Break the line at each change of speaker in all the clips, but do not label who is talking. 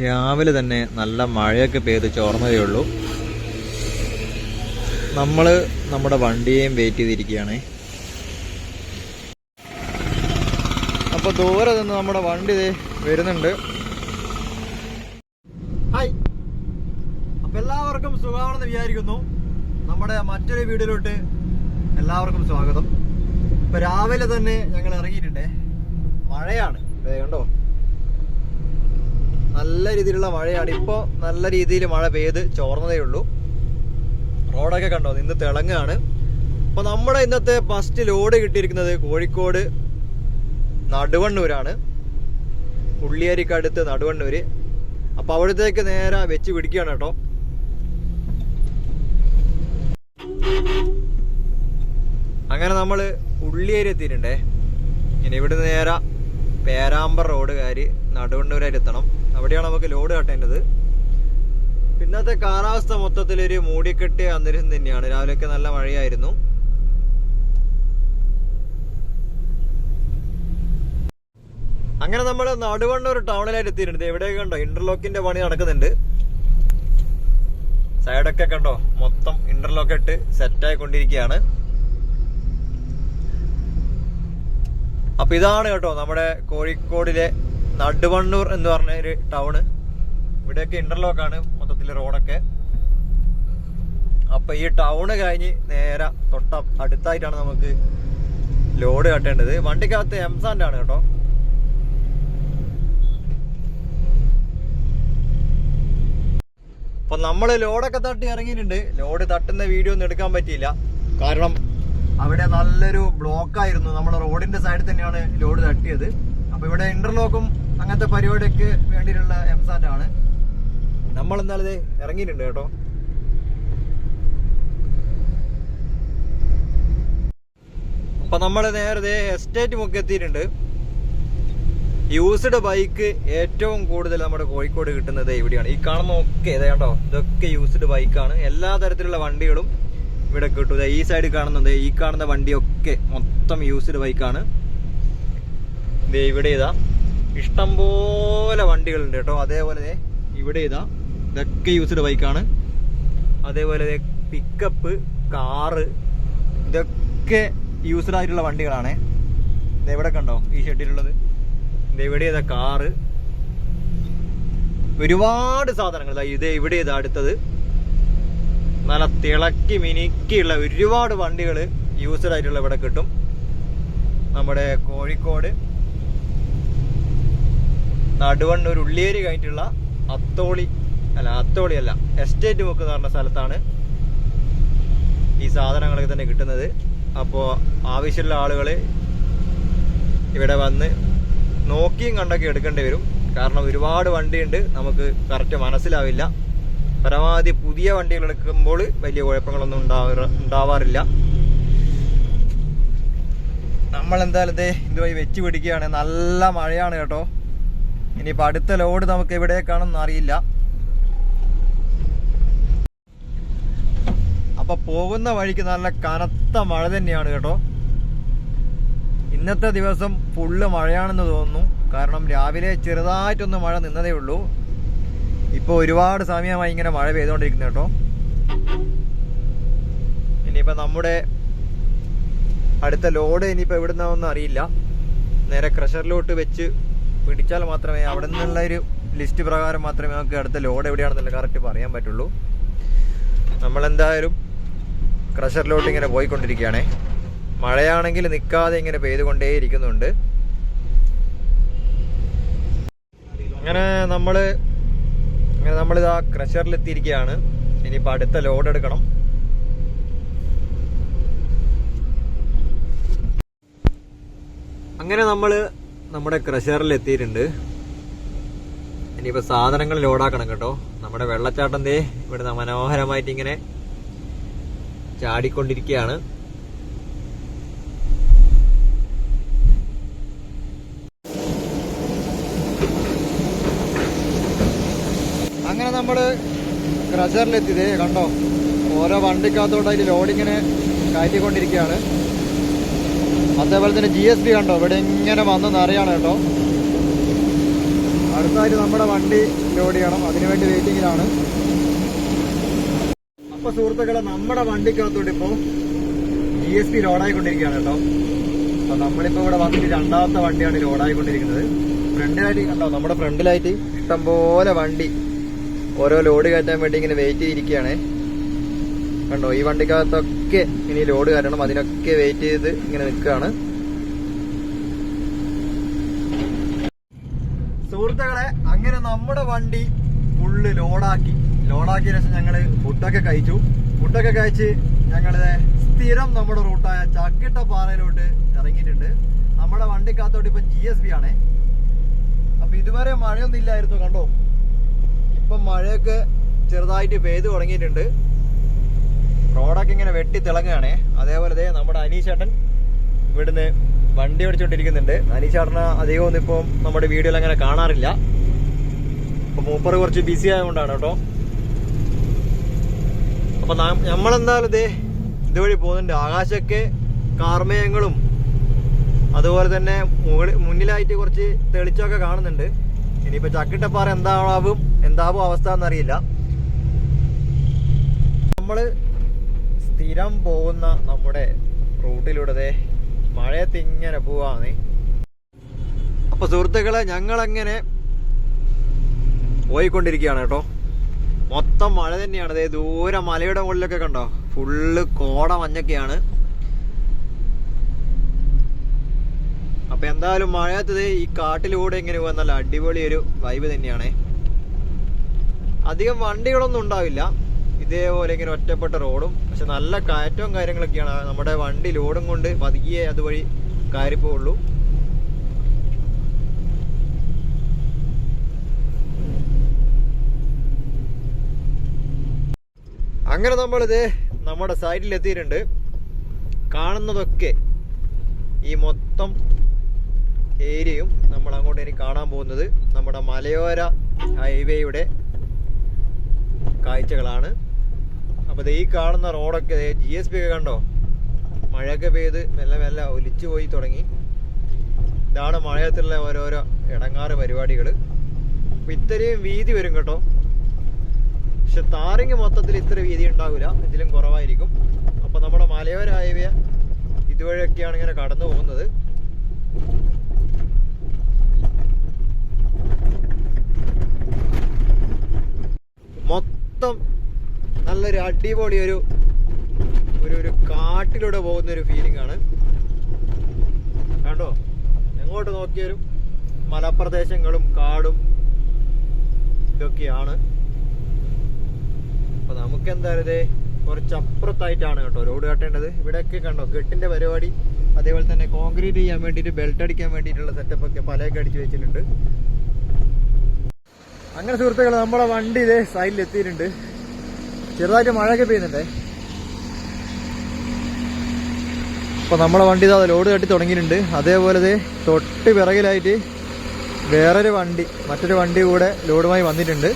രാവിലെ തന്നെ നല്ല മഴയൊക്കെ പെയ്ത് ചോർന്നതേ ഉള്ളൂ നമ്മൾ നമ്മുടെ വണ്ടിയെയും വെയിറ്റ് ചെയ്തിരിക്കുകയാണേ. അപ്പോൾ ദൂരെ നിന്ന് നമ്മുടെ വണ്ടി വരുന്നുണ്ട്. അപ്പൊ എല്ലാവർക്കും സുഖമാണെന്ന് വിചാരിക്കുന്നു. നമ്മുടെ മറ്റൊരു വീഡിയോയിലോട്ട് എല്ലാവർക്കും സ്വാഗതം. ഇപ്പൊ രാവിലെ തന്നെ ഞങ്ങൾ ഇറങ്ങിയിട്ടുണ്ടേ. മഴയാണ്. കണ്ടോ? നല്ല രീതിയിലുള്ള മഴയാണ്. ഇപ്പോൾ നല്ല രീതിയിൽ മഴ പെയ്ത് ചോർന്നതേ ഉള്ളൂ. റോഡൊക്കെ കണ്ടോ? ഇന്ന് തിളങ്ങാണ്. അപ്പോൾ നമ്മുടെ ഇന്നത്തെ ഫസ്റ്റ് ലോഡ് കിട്ടിയിരിക്കുന്നത് കോഴിക്കോട് നടുവണ്ണൂരാണ്. ഉള്ളിയരിക്കടുത്ത് നടുവണ്ണൂര്. അപ്പോൾ അവിടത്തേക്ക് നേരെ വെച്ച് പിടിക്കുകയാണ് കേട്ടോ. അങ്ങനെ നമ്മൾ ഉള്ളിയേരി എത്തിയിട്ടുണ്ടേ. ഇനി ഇവിടെ നേരെ പേരാമ്പർ റോഡ് കയറി നടുവണ്ണൂരായിട്ട് എത്തണം അവിടെയാണ് നമുക്ക് ലോഡ് കട്ടേണ്ടത്. പിന്നത്തെ കാലാവസ്ഥ മൊത്തത്തിൽ ഒരു മൂടിക്കെട്ടിയ അന്തരീക്ഷം തന്നെയാണ്. രാവിലെയൊക്കെ നല്ല മഴയായിരുന്നു. അങ്ങനെ നമ്മൾ നടുവണ്ണൂർ ടൗണിലായിട്ട് എത്തിയിട്ടുണ്ട്. എവിടെയൊക്കെ കണ്ടോ? ഇന്റർലോക്കിന്റെ പണി നടക്കുന്നുണ്ട്. സൈഡൊക്കെ കണ്ടോ? മൊത്തം ഇന്റർലോക്ക് ഇട്ട് സെറ്റായി കൊണ്ടിരിക്കുകയാണ് അപ്പൊ ഇതാണ് കേട്ടോ നമ്മുടെ കോഴിക്കോടിലെ നടുവണ്ണൂർ എന്ന് പറഞ്ഞ ഒരു ടൗണ്. ഇവിടെയൊക്കെ ഇന്റർലോക്ക് ആണ് മൊത്തത്തിൽ റോഡൊക്കെ അപ്പൊ ഈ ടൗണ് കഴിഞ്ഞ് നേരെ തൊട്ട അടുത്തായിട്ടാണ് നമുക്ക് ലോഡ് കട്ടേണ്ടത്. വണ്ടിക്കകത്ത് എംസാന്റെ ആണ് കേട്ടോ. അപ്പൊ നമ്മൾ ലോഡൊക്കെ തട്ടി ഇറങ്ങിയിട്ടുണ്ട്. ലോഡ് തട്ടുന്ന വീഡിയോ ഒന്നും എടുക്കാൻ പറ്റിയില്ല. കാരണം അവിടെ നല്ലൊരു ബ്ലോക്കായിരുന്നു നമ്മുടെ റോഡിന്റെ സൈഡിൽ തന്നെയാണ് ലോഡ് തട്ടിയത്. അപ്പൊ ഇവിടെ ഇന്റർലോക്കും അങ്ങനത്തെ പരിപാടിക്ക് വേണ്ടിയിട്ടുള്ള എംസാറ്റ് ആണ് നമ്മൾ എന്നാലും ഇറങ്ങിയിട്ടുണ്ട് കേട്ടോ. അപ്പൊ നമ്മൾ നേരത്തെ എസ്റ്റേറ്റ് മുക്കി എത്തിയിട്ടുണ്ട്. യൂസ്ഡ് ബൈക്ക് ഏറ്റവും കൂടുതൽ നമ്മുടെ കോഴിക്കോട് കിട്ടുന്നത് ഇവിടെയാണ്. ഈ കാണുന്ന ഒക്കെ ഇതേ കണ്ടോ? ഇതൊക്കെ യൂസ്ഡ് ബൈക്കാണ്. എല്ലാ തരത്തിലുള്ള വണ്ടികളും ഇവിടെ കിട്ടും. ഈ സൈഡ് കാണുന്നത് ഈ കാണുന്ന വണ്ടിയൊക്കെ മൊത്തം യൂസ്ഡ് ബൈക്കാണ്. ദേ ഇവിടെ ഇതാ. ഇഷ്ടംപോലെ വണ്ടികളുണ്ട് കേട്ടോ. അതേപോലെ ഇവിടെ ഇതാ ഇതൊക്കെ യൂസ്ഡ് ബൈക്കാണ് അതേപോലെ പിക്കപ്പ് കാറ് ഇതൊക്കെ യൂസ്ഡ് ആയിട്ടുള്ള വണ്ടികളാണ്. ഇതെവിടെ കണ്ടോ ഈ ഷെഡിലുള്ളത്? ഇതെവിടെ ഇതാ കാറ് ഒരുപാട് സാധനങ്ങൾ. ഇത് ഇവിടെ ഇതാ അടുത്തത്. നല്ല തിളക്കി മിനുക്കിയുള്ള ഒരുപാട് വണ്ടികൾ യൂസ്ഡ് ആയിട്ടുള്ള ഇവിടെ കിട്ടും. നമ്മുടെ കോഴിക്കോട് നടുവണ്ണൂർ ഉള്ളിയേരി കഴിഞ്ഞിട്ടുള്ള അത്തോളി അല്ല അത്തോളി അല്ല എസ്റ്റേറ്റ് മുക്ക് എന്ന് പറഞ്ഞ സ്ഥലത്താണ് ഈ സാധനങ്ങളൊക്കെ തന്നെ കിട്ടുന്നത്. അപ്പോൾ ആവശ്യമുള്ള ആളുകൾ ഇവിടെ വന്ന് നോക്കിയും കണ്ടൊക്കെ എടുക്കേണ്ടി വരും. കാരണം ഒരുപാട് വണ്ടിയുണ്ട് നമുക്ക് കറക്റ്റ് മനസ്സിലാവില്ല. പരമാവധി പുതിയ വണ്ടികൾ എടുക്കുമ്പോൾ വലിയ കുഴപ്പങ്ങളൊന്നും ഉണ്ടാവാറ് ഉണ്ടാവാറില്ല. ദേ ഇതുവഴി വെച്ച് പിടിക്കുകയാണ്. നല്ല മഴയാണ് കേട്ടോ. ഇനിയിപ്പോൾ അടുത്ത ലോഡ് നമുക്ക് എവിടേക്കാണെന്ന് അറിയില്ല. അപ്പൊ പോകുന്ന വഴിക്ക് നല്ല കനത്ത മഴ തന്നെയാണ് കേട്ടോ. ഇന്നത്തെ ദിവസം ഫുള്ള് മഴയാണെന്ന് തോന്നുന്നു. കാരണം രാവിലെ ചെറുതായിട്ടൊന്ന് മഴ നിന്നതേ ഉള്ളൂ. ഇപ്പോൾ ഒരുപാട് സമയമായി ഇങ്ങനെ മഴ പെയ്തുകൊണ്ടിരിക്കുന്നത് കേട്ടോ. ഇനിയിപ്പോൾ നമ്മുടെ അടുത്ത ലോഡ് ഇനിയിപ്പോൾ എവിടുന്നാണെന്ന് അറിയില്ല. നേരെ ക്രഷറിലോട്ട് വെച്ച് പിടിച്ചാൽ മാത്രമേ അവിടെ നിന്നുള്ള ഒരു ലിസ്റ്റ് പ്രകാരം മാത്രമേ നമുക്ക് അടുത്ത ലോഡ് എവിടെയാണെന്നുള്ള കറക്റ്റ് പറയാൻ പറ്റുള്ളൂ. നമ്മളെന്തായാലും ക്രഷറിലോട്ട് ഇങ്ങനെ പോയിക്കൊണ്ടിരിക്കുകയാണേ. മഴയാണെങ്കിൽ നിൽക്കാതെ ഇങ്ങനെ പെയ്തുകൊണ്ടേ ഇരിക്കുന്നുണ്ട് അങ്ങനെ നമ്മൾ അങ്ങനെ നമ്മളിതാ ക്രഷറിൽ എത്തിയിരിക്കുകയാണ് ഇനിയിപ്പോൾ അടുത്ത ലോഡ് എടുക്കണം. അങ്ങനെ നമ്മൾ നമ്മുടെ ക്രഷറിൽ എത്തിയിട്ടുണ്ട്. ഇനിയിപ്പോൾ സാധനങ്ങൾ ലോഡാക്കണം കേട്ടോ. നമ്മുടെ വെള്ളച്ചാട്ടം ദേ ഇവിടെ മനോഹരമായിട്ട് ഇങ്ങനെ ചാടിക്കൊണ്ടിരിക്കുകയാണ്. അങ്ങനെ നമ്മൾ ക്രഷറിലെത്തിയതേ കണ്ടോ? ഓരോ വണ്ടിക്കകത്തോട്ട് അതിൽ ലോഡിങ്ങനെ കയറ്റിക്കൊണ്ടിരിക്കുകയാണ്. അതേപോലെ തന്നെ ജി എസ് ബി കണ്ടോ? ഇവിടെ ഇങ്ങനെ വന്നെന്ന് അറിയണം കേട്ടോ. അടുത്തായിട്ട് നമ്മുടെ വണ്ടി ലോഡ് ചെയ്യണം. അതിനുവേണ്ടി വെയിറ്റിങ്ങിലാണ്. അപ്പൊ സുഹൃത്തുക്കളെ നമ്മുടെ വണ്ടിക്കകത്തോട്ട് ഇപ്പോ ജി എസ് ബി ലോഡായിക്കൊണ്ടിരിക്കുകയാണ് കേട്ടോ. അപ്പൊ നമ്മളിപ്പോ ഇവിടെ വന്നിട്ട് രണ്ടാമത്തെ വണ്ടിയാണ് ലോഡായിക്കൊണ്ടിരിക്കുന്നത്. ഫ്രണ്ടിലായിട്ട് കണ്ടോ? നമ്മുടെ ഫ്രണ്ടിലായിട്ട് ഇഷ്ടംപോലെ വണ്ടി ഓരോ ലോഡ് കയറ്റാൻ വേണ്ടി ഇങ്ങനെ വെയിറ്റ് ചെയ്തിരിക്കുകയാണ്. കണ്ടോ? ഈ വണ്ടിക്കകത്തൊക്കെ ഇനി ലോഡ് കാരണം അതിനൊക്കെ വെയിറ്റ് ചെയ്ത് ഇങ്ങനെ നിൽക്കുകയാണ്. സുഹൃത്തുക്കളെ അങ്ങനെ നമ്മുടെ വണ്ടി ഫുള്ള് ലോഡാക്കി ലോഡാക്കിയ ശേഷം ഞങ്ങൾ ഫുഡൊക്കെ കഴിച്ചു. ഫുഡൊക്കെ കഴിച്ച് ഞങ്ങൾ സ്ഥിരം നമ്മുടെ റൂട്ടായ ചക്കിട്ട പാറയിലോട്ട് ഇറങ്ങിയിട്ടുണ്ട്. നമ്മുടെ വണ്ടിക്കകത്തോട്ട് ഇപ്പൊ ജി എസ് ബി ആണേ. അപ്പൊ ഇതുവരെ മഴയൊന്നും ഇല്ലായിരുന്നു കണ്ടോ? ഇപ്പം മഴയൊക്കെ ചെറുതായിട്ട് പെയ്തു തുടങ്ങിയിട്ടുണ്ട്. റോഡൊക്കെ ഇങ്ങനെ വെട്ടി തിളങ്ങുകയാണേ. അതേപോലെ ദേ നമ്മുടെ അനീഷേട്ടൻ ഇവിടുന്ന് വണ്ടി ഓടിച്ചുകൊണ്ടിരിക്കുന്നുണ്ട് അനീഷേട്ടന് അധികം ഒന്നും ഇപ്പം നമ്മുടെ വീഡിയോയിൽ അങ്ങനെ കാണാറില്ല. അപ്പം മൂപ്പർ കുറച്ച് ബിസി ആയതുകൊണ്ടാണ് കേട്ടോ. അപ്പം നമ്മളെന്തായാലും ഇതേ ഇതുവഴി പോകുന്നുണ്ട്. ആകാശമൊക്കെ കാർമേയങ്ങളും അതുപോലെ തന്നെ മുകളിൽ മുന്നിലായിട്ട് കുറച്ച് തെളിച്ചമൊക്കെ കാണുന്നുണ്ട്. ഇനിയിപ്പോൾ ചക്കിട്ടപ്പാറ എന്താവും എന്താവും അവസ്ഥ എന്നറിയില്ല. നമ്മൾ സ്ഥിരം പോകുന്ന നമ്മുടെ റൂട്ടിലൂടെ മഴയത്ത് ഇങ്ങനെ പോവാന്ന് അപ്പൊ സുഹൃത്തുക്കളെ ഞങ്ങളങ്ങനെ പോയിക്കൊണ്ടിരിക്കുകയാണ് കേട്ടോ. മൊത്തം മഴ തന്നെയാണ്. ദേ ദൂരെ മലയുടെ മുകളിലൊക്കെ കണ്ടോ? ഫുള്ള് കോട മഞ്ഞൊക്കെയാണ്. അപ്പൊ എന്തായാലും മഴയത്ത് ദേ ഈ കാട്ടിലൂടെ ഇങ്ങനെ പോകാൻ നല്ല അടിപൊളി ഒരു വൈബ് തന്നെയാണ്. അധികം വണ്ടികളൊന്നും ഉണ്ടാവില്ല. ഇതേപോലെ ഇങ്ങനെ ഒറ്റപ്പെട്ട റോഡും പക്ഷെ നല്ല കയറ്റവും കാര്യങ്ങളൊക്കെയാണ്. നമ്മുടെ വണ്ടി ലോഡും കൊണ്ട് പതുകിയേ അതുവഴി കയറിപ്പോവുള്ളൂ. അങ്ങനെ നമ്മളിത് നമ്മുടെ സൈഡിൽ എത്തിയിട്ടുണ്ട് കാണുന്നതൊക്കെ ഈ മൊത്തം ഏരിയയും നമ്മൾ അങ്ങോട്ട് ഇനി കാണാൻ പോകുന്നത് നമ്മുടെ മലയോര ഹൈവേയുടെ കാഴ്ചകളാണ്. അപ്പോൾ ഈ കാണുന്ന റോഡൊക്കെ ജി എസ് പി ഒക്കെ കണ്ടോ? മഴയൊക്കെ പെയ്ത് മെല്ലെ മെല്ലെ ഒലിച്ചു പോയി തുടങ്ങി. ഇതാണ് മഴയത്തുള്ള ഓരോരോ ഇടങ്ങാറ് പരിപാടികൾ അപ്പോൾ ഇത്രയും വീതി വരും കേട്ടോ. പക്ഷെ താറിങ് മൊത്തത്തിൽ ഇത്ര വീതി ഉണ്ടാവില്ല. ഇതിലും കുറവായിരിക്കും. അപ്പോൾ നമ്മുടെ മലയോര ഹൈവേ ഇതുവഴിയൊക്കെയാണ് ഇങ്ങനെ കടന്നു പോകുന്നത്. മൊത്തം നല്ലൊരു അടിപൊളി ഒരു ഒരു ഒരു കാട്ടിലൂടെ പോകുന്ന ഒരു ഫീലിംഗ് ആണ്. കണ്ടോ? എങ്ങോട്ട് നോക്കിയാലും മലപ്രദേശങ്ങളും കാടും ഇതൊക്കെയാണ്. അപ്പൊ നമുക്ക് എന്തായാലും കുറച്ച് അപ്പുറത്തായിട്ടാണ് കേട്ടോ റോഡ് കട്ടേണ്ടത്. ഇവിടെയൊക്കെ കണ്ടോ കെട്ടിന്റെ പരിപാടി. അതേപോലെ തന്നെ കോൺക്രീറ്റ് ചെയ്യാൻ വേണ്ടിയിട്ട് ബെൽറ്റ് അടിക്കാൻ വേണ്ടിയിട്ടുള്ള സെറ്റപ്പ് ഒക്കെ പലയൊക്കെ അടിച്ചു വെച്ചിട്ടുണ്ട്. അങ്ങനെ സുഹൃത്തുക്കൾ നമ്മുടെ വണ്ടി ഇതേ സൈഡിൽ എത്തിയിട്ടുണ്ട് ചെറുതായിട്ട് മഴയൊക്കെ പെയ്യുന്നുണ്ടേ. അപ്പൊ നമ്മളെ വണ്ടി ഇതാ ലോഡ് കെട്ടി തുടങ്ങിയിട്ടുണ്ട്. അതേപോലെ തൊട്ട് പിറകിലായിട്ട് വേറൊരു വണ്ടി മറ്റൊരു വണ്ടി കൂടെ ലോഡുമായി വന്നിട്ടുണ്ട്.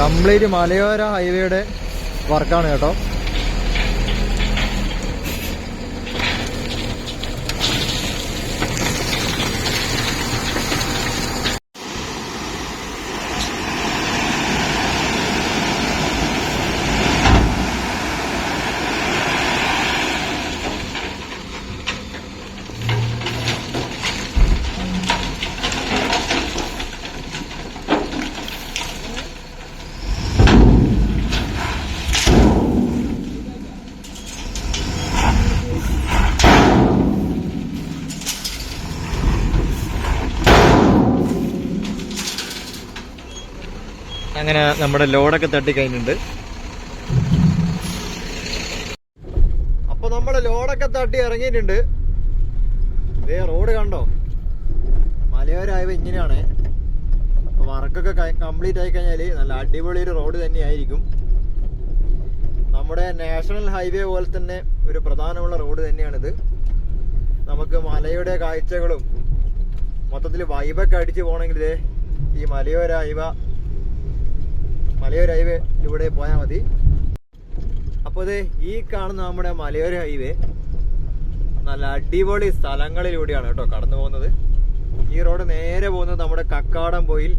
കംപ്ലീറ്റ് മലയോര ഹൈവേയുടെ വർക്കാണ് കേട്ടോ. അങ്ങനെ നമ്മുടെ ലോഡൊക്കെ തട്ടി കഴിഞ്ഞിട്ടുണ്ട് അപ്പൊ നമ്മുടെ ലോഡൊക്കെ തട്ടി ഇറങ്ങിയിട്ടുണ്ട്. റോഡ് കണ്ടോ? മലയോരായവ ഇങ്ങനെയാണ്. വർക്കൊക്കെ കംപ്ലീറ്റ് ആയി കഴിഞ്ഞാൽ നല്ല അടിപൊളി ഒരു റോഡ് തന്നെയായിരിക്കും. നമ്മുടെ നാഷണൽ ഹൈവേ പോലെ തന്നെ ഒരു പ്രധാനമുള്ള റോഡ് തന്നെയാണിത്. നമുക്ക് മലയുടെ കാഴ്ചകളും മൊത്തത്തിൽ വൈബൊക്കെ അടിച്ച് പോകണമെങ്കിൽ ഈ മലയോര ഹൈവ മലയോര ഹൈവേ ഇവിടെ പോയാൽ മതി. അപ്പോൾ ഇത് ഈ കാണുന്ന നമ്മുടെ മലയോര ഹൈവേ നല്ല അടിപൊളി സ്ഥലങ്ങളിലൂടെയാണ് കേട്ടോ കടന്നു പോകുന്നത്. ഈ റോഡ് നേരെ പോകുന്നത് നമ്മുടെ കക്കാടം പോയിൽ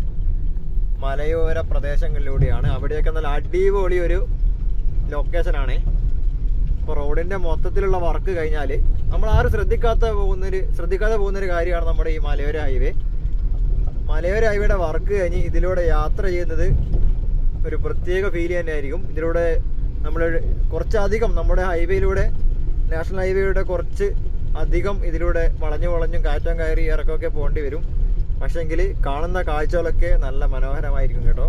മലയോര പ്രദേശങ്ങളിലൂടെയാണ്. അവിടെയൊക്കെ നല്ല അടിപൊളി ഒരു ലൊക്കേഷനാണ് ഇപ്പോൾ റോഡിന്റെ മൊത്തത്തിലുള്ള വർക്ക് കഴിഞ്ഞാൽ നമ്മൾ ആരും ശ്രദ്ധിക്കാത്ത പോകുന്നൊരു ശ്രദ്ധിക്കാതെ പോകുന്നൊരു കാര്യമാണ് നമ്മുടെ ഈ മലയോര ഹൈവേ മലയോര ഹൈവേയുടെ വർക്ക് കഴിഞ്ഞ് ഇതിലൂടെ യാത്ര ചെയ്യുന്നത് ഒരു പ്രത്യേക ഫീൽ തന്നെയായിരിക്കും. ഇതിലൂടെ നമ്മൾ കുറച്ചധികം നമ്മുടെ ഹൈവേയിലൂടെ നാഷണൽ ഹൈവേയുടെ കുറച്ച് അധികം ഇതിലൂടെ വളഞ്ഞു വളഞ്ഞും കാറ്റം കയറി ഇറക്കമൊക്കെ പോകേണ്ടി വരും. പക്ഷെങ്കിൽ കാണുന്ന കാഴ്ചകളൊക്കെ നല്ല മനോഹരമായിരിക്കും കേട്ടോ.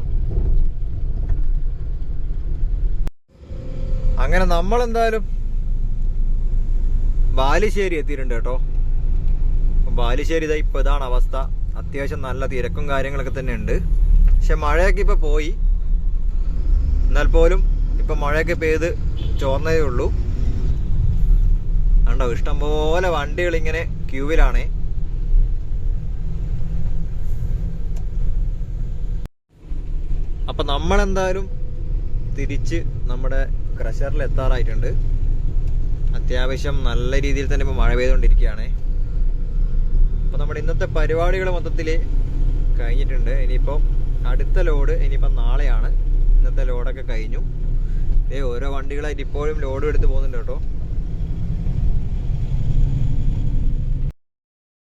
അങ്ങനെ നമ്മൾ എന്തായാലും ബാലുശ്ശേരി എത്തിയിട്ടുണ്ട് കേട്ടോ. ബാലുശ്ശേരി ഇതാ ഇപ്പൊ ഇതാണ് അവസ്ഥ. അത്യാവശ്യം നല്ല തിരക്കും കാര്യങ്ങളൊക്കെ തന്നെ ഉണ്ട് പക്ഷെ മഴയൊക്കെ ഇപ്പൊ പോയി. എന്നാൽ പോലും ഇപ്പം മഴയൊക്കെ പെയ്ത് ചോർന്നതേ ഉള്ളൂ. കണ്ടോ ഇഷ്ടംപോലെ വണ്ടികൾ ഇങ്ങനെ ക്യൂവിലാണേ. അപ്പം നമ്മളെന്തായാലും തിരിച്ച് നമ്മുടെ ക്രഷറിൽ എത്താറായിട്ടുണ്ട്. അത്യാവശ്യം നല്ല രീതിയിൽ തന്നെ ഇപ്പോൾ മഴ പെയ്തുകൊണ്ടിരിക്കുകയാണ്. അപ്പോൾ നമ്മുടെ ഇന്നത്തെ പരിപാടികൾ മൊത്തത്തിൽ കഴിഞ്ഞിട്ടുണ്ട്. ഇനിയിപ്പോൾ അടുത്ത ലോഡ് ഇനിയിപ്പോൾ നാളെയാണ്. ഇന്നത്തെ ലോഡൊക്കെ കഴിഞ്ഞു. ഏ ഓരോ വണ്ടികളായിട്ട് ഇപ്പോഴും ലോഡ് എടുത്ത് പോകുന്നുണ്ട് കേട്ടോ.